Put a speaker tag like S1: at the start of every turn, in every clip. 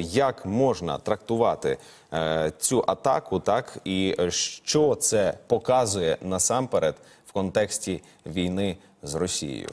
S1: як можна трактувати е, цю атаку, так і е, що це показує насамперед в контексті війни з Росією?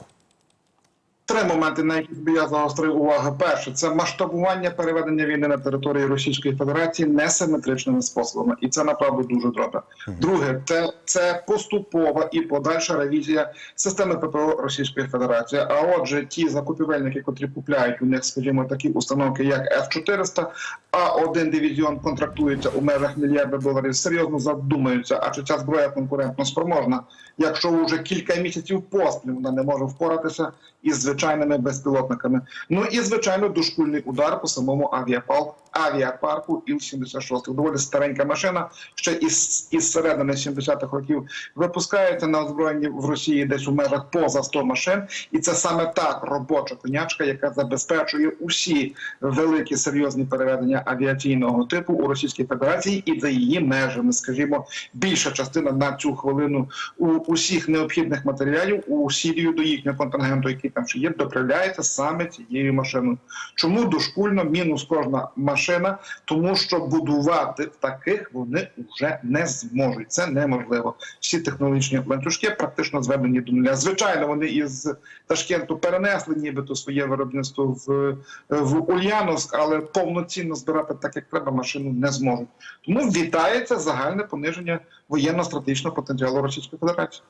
S2: Три моменти, на які я загострив увагу. Перше, це масштабування переведення війни на території Російської Федерації несиметричними способами, і це направду дуже добре. Друге, це, це поступова і подальша ревізія системи ППО Російської Федерації. А отже, ті закупівельники, котрі купляють у них, скажімо, такі установки, як F-400, а один дивізіон контрактується у межах мільярда доларів, серйозно задумаються, а чи ця зброя конкурентно спроможна, якщо вже кілька місяців поспіль вона не може впоратися із звичайними безпілотниками. Ну і звичайно, дошкульний удар по самому авіапал авіапарку Іл-76. Доволі старенька машина, ще із, із середини 70-х років випускається на озброєнні в Росії десь у межах поза 100 машин, і це саме та робоча конячка, яка забезпечує усі великі серйозні переведення авіаційного типу у Російській Федерації і за її межами, скажімо, більша частина на цю хвилину у усіх необхідних матеріалів у Сірію до їхнього контингенту, який там ще є, доправляється саме цією машиною. Чому дошкульно мінус кожна машина? Тому що будувати таких вони вже не зможуть. Це неможливо. Всі технологічні ланцюжки практично зведені до нуля. Звичайно, вони із Ташкенту перенесли нібито своє виробництво в, в Ульяновськ, але повноцінно збирати так, як треба, машину не зможуть. Тому вітається загальне пониження воєнно-стратегічного потенціалу Російської Федерації.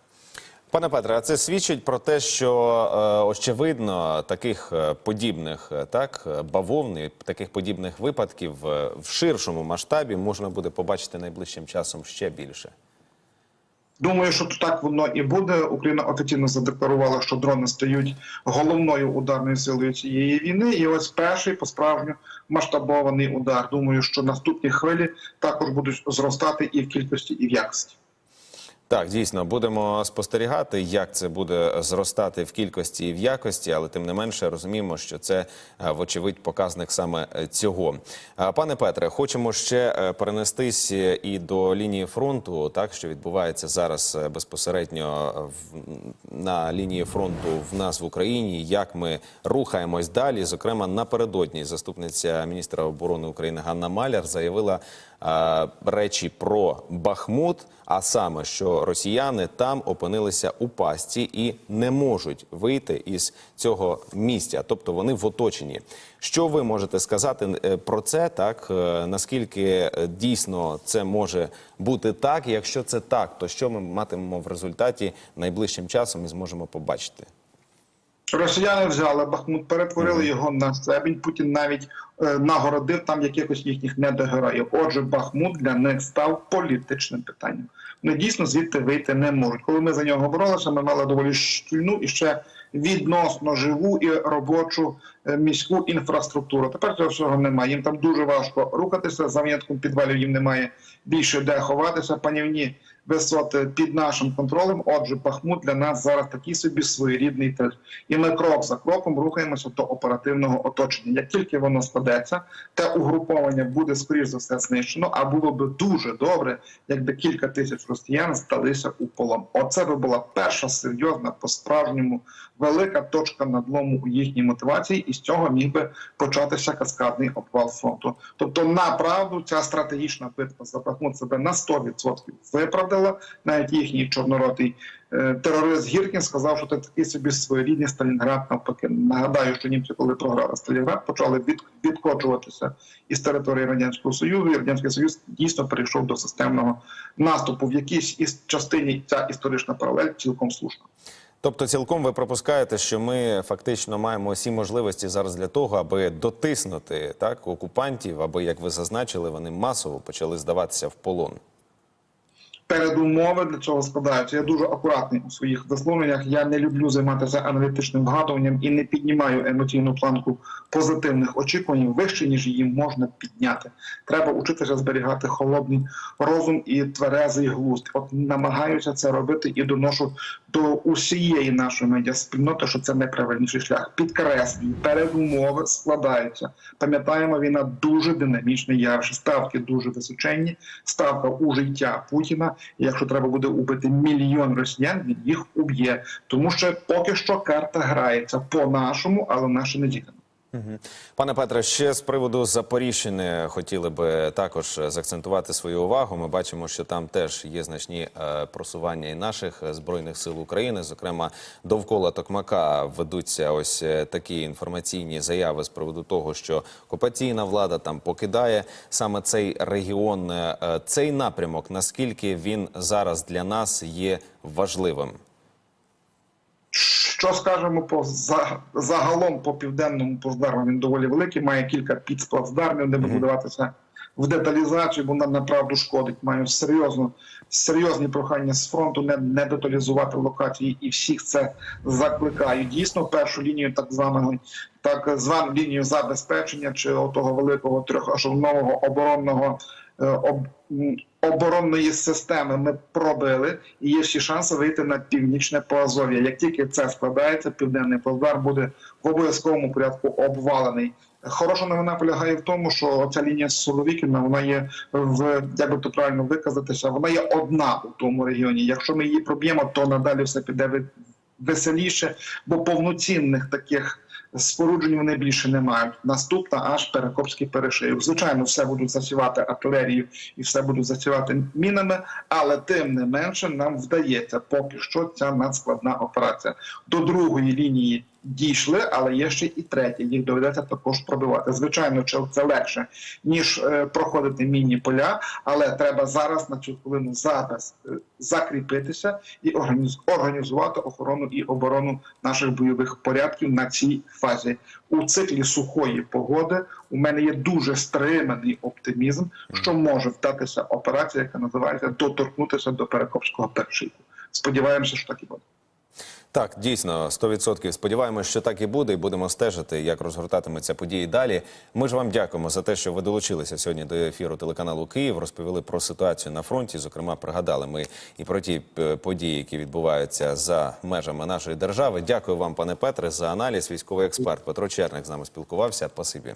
S1: Пане Петре, а це свідчить про те, що е, очевидно таких е, подібних е, так бавовни, таких подібних випадків в ширшому масштабі можна буде побачити найближчим часом ще більше.
S2: Думаю, що так воно і буде. Україна офіційно задекларувала, що дрони стають головною ударною силою цієї війни. І ось перший по справжню масштабований удар. Думаю, що наступні хвилі також будуть зростати і в кількості, і в якості.
S1: Так, дійсно, будемо спостерігати, як це буде зростати в кількості і в якості, але тим не менше розуміємо, що це е, вочевидь показник саме е, цього. Пане Петре, хочемо ще е, перенестись е, і до лінії фронту, так що відбувається зараз е, безпосередньо на лінії фронту в нас в Україні. Як ми рухаємось далі? Зокрема, напередодні заступниця міністра оборони України Ганна Маляр заявила е, речі про Бахмут, а саме, що росіяни там опинилися у пастці і не можуть вийти із цього місця, тобто вони в оточенні. Що ви можете сказати е, про це? Так е, наскільки е, дійсно це може бути так? Якщо це так, то що ми матимемо в результаті найближчим часом і зможемо побачити?
S2: Росіяни взяли Бахмут, перетворили його на себінь. Путін навіть е, нагородив там якихось їхніх недогероїв. Отже, Бахмут для них став політичним питанням. Вони дійсно звідти вийти не можуть. Коли ми за нього боролися, ми мали доволі щільну і ще відносно живу і робочу е, міську інфраструктуру. Тепер цього всього немає. Їм там дуже важко рухатися. За винятком підвалів їм немає більше де ховатися. Панівні висоти під нашим контролем. Отже, Бахмут для нас зараз такий собі своєрідний тиль. І ми крок за кроком рухаємося до оперативного оточення. Як тільки воно складеться, те угруповання буде скоріш за все знищено. А було би дуже добре, якби кілька тисяч росіян здалися у полон. Оце би була перша серйозна по справжньому велика точка надлому у їхній мотивації, і з цього міг би початися каскадний обвал фронту. Тобто, направду, ця стратегічна битва за Бахмут себе на 100% виправдала. Навіть їхній чорноротий е, терорист Гіркін сказав, що це такий собі своєрідний Сталінград. Навпаки, нагадаю, що німці, коли програли Сталінград, почали від, відкочуватися із території радянського союзу. І радянський союз дійсно перейшов до системного наступу. В якійсь із частині ця історична паралель цілком слушна.
S1: Тобто, цілком ви пропускаєте, що ми фактично маємо всі можливості зараз для того, аби дотиснути так окупантів, аби як ви зазначили, вони масово почали здаватися в полон.
S2: Передумови для цього складаються. Я дуже акуратний у своїх висловленнях. Я не люблю займатися аналітичним вгадуванням і не піднімаю емоційну планку позитивних очікувань вище, ніж її можна підняти. Треба учитися зберігати холодний розум і тверезий глузд. От намагаюся це робити і доношу до усієї нашої медіаспільноти, що це найправильніший шлях. Підкреслюю, передумови складаються. Пам'ятаємо, війна дуже динамічна явище. Ставки дуже височенні. Ставка у життя Путіна. Якщо треба буде убити мільйон росіян, він їх уб'є, тому що поки що карта грається по нашому, але наше не діємо.
S1: Пане Петре, ще з приводу Запоріжжя хотіли би також заакцентувати свою увагу. Ми бачимо, що там теж є значні е, просування і наших збройних сил України. Зокрема, довкола Токмака ведуться ось е, такі інформаційні заяви з приводу того, що окупаційна влада там покидає саме цей регіон. Е, Цей напрямок наскільки він зараз для нас є важливим?
S2: Що скажемо по загалом по південному плацдарму? Він доволі великий, має кілька підсплацдармів, не буду вдаватися в деталізацію, бо нам направду шкодить. Маю серйозно серйозні прохання з фронту не, не деталізувати локації, і всіх це закликаю. Дійсно, першу лінію так званого так звану лінію забезпечення чи того великого трьохашовного оборонного оборонної системи ми пробили, і є всі шанси вийти на північне Поазов'я. Як тільки це складається, південний плацдарм буде в обов'язковому порядку обвалений. Хороша новина полягає в тому, що ця лінія Соловікіна вона є в як би то правильно виказатися, вона є одна у тому регіоні. Якщо ми її проб'ємо, то надалі все піде веселіше, бо повноцінних таких споруджень вони більше не мають. Наступна аж Перекопський перешийок. Звичайно, все будуть засівати артилерією і все будуть засівати мінами, але тим не менше нам вдається поки що ця надскладна операція. До другої лінії дійшли, але є ще і третя. Їх доведеться також пробивати. Звичайно, це легше ніж е, проходити мінні поля, але треба зараз на цю хвилину зараз е, закріпитися і організ- організувати охорону і оборону наших бойових порядків на цій фазі. У циклі сухої погоди у мене є дуже стриманий оптимізм, що може вдатися операція, яка називається доторкнутися до Перекопського першийку. Сподіваємося, що так і буде.
S1: Так, дійсно, 100%. Сподіваємось, що так і буде, і будемо стежити, як розгортатимуться події далі. Ми ж вам дякуємо за те, що ви долучилися сьогодні до ефіру телеканалу Київ. Розповіли про ситуацію на фронті. Зокрема, пригадали ми і про ті е, події, які відбуваються за межами нашої держави. Дякую вам, пане Петре, за аналіз. Військовий експерт Петро Черник з нами спілкувався. Спасибі.